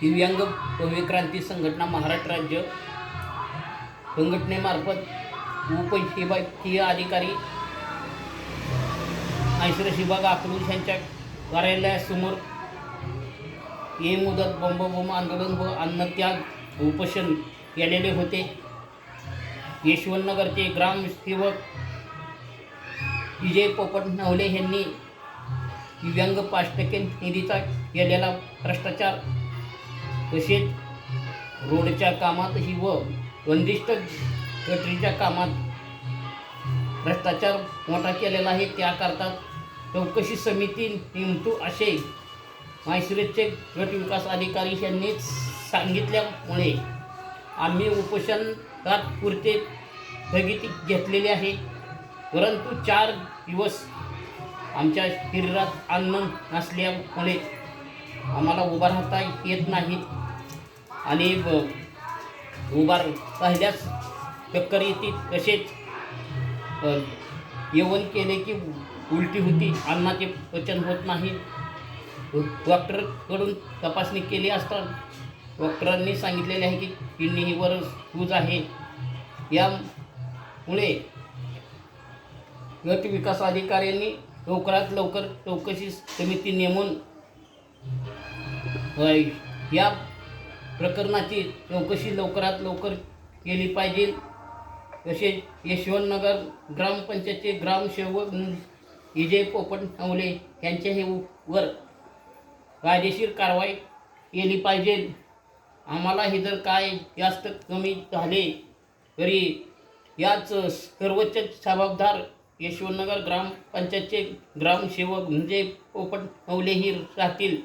दिव्यांग भव्यक्रांती संघटना महाराष्ट्र राज्य संघटनेमार्फत उपविभागीय अधिकारी ऐंशी विभाग अकलूज यांच्या कार्यालयासमोर ये मुदत बंबबोम आंदोलन व अन्नत्याग उपोषण केलेले होते. यशवंतनगरचे ग्रामसेवक विजय पोपट नवले यांनी दिव्यांग पाच टक्के निधीचा केलेला भ्रष्टाचार तसेच रोडच्या कामातही व बंदिस्त गटरीच्या कामात भ्रष्टाचार मोठा केलेला आहे. त्याकरता चौकशी समिती नेमतो असे म्हैसुरेचे गट विकास अधिकारी यांनी सांगितल्यामुळे आम्ही उपोषण तात्पुरते स्थगिती घेतलेले आहे. परंतु चार दिवस आमच्या शरीरात अन्न नसल्यामुळे आम्हाला उभा राहता येत नाही. आणि उभार उभा राहिल्यास चक्कर येते तसेच अ, जेवण केले की उलटी होती. अन्नाचे पचन होत नाही. डॉक्टरकडून तपासणी केली असता डॉक्टरांनी सांगितलेले आहे की किडनीवर सूज आहे. यामुळे गट विकास अधिकाऱ्यांनी लवकरात लवकर चौकशी समिती नेमून या प्रकरणाची चौकशी लवकरात लवकर केली पाहिजे. तसेच यशवंतनगर ग्रामपंचायतचे ग्रामसेवक विजय पोपट नवले यांच्या हे वर कायदेशीर कारवाई केली पाहिजे. आम्हाला हे जर काय जास्त कमी झाले तरी याच सर्वोच्च जबाबदार यशवंतनगर ग्रामपंचायतचे ग्रामसेवक म्हणजे पोपट नवलेही राहतील.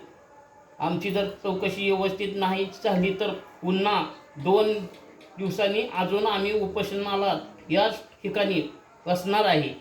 आमची जर चौकशी व्यवस्थित नाही झाली तर पुन्हा दोन दिवसांनी अजून आम्ही उपोषणाला याच ठिकाणी बसणार आहे.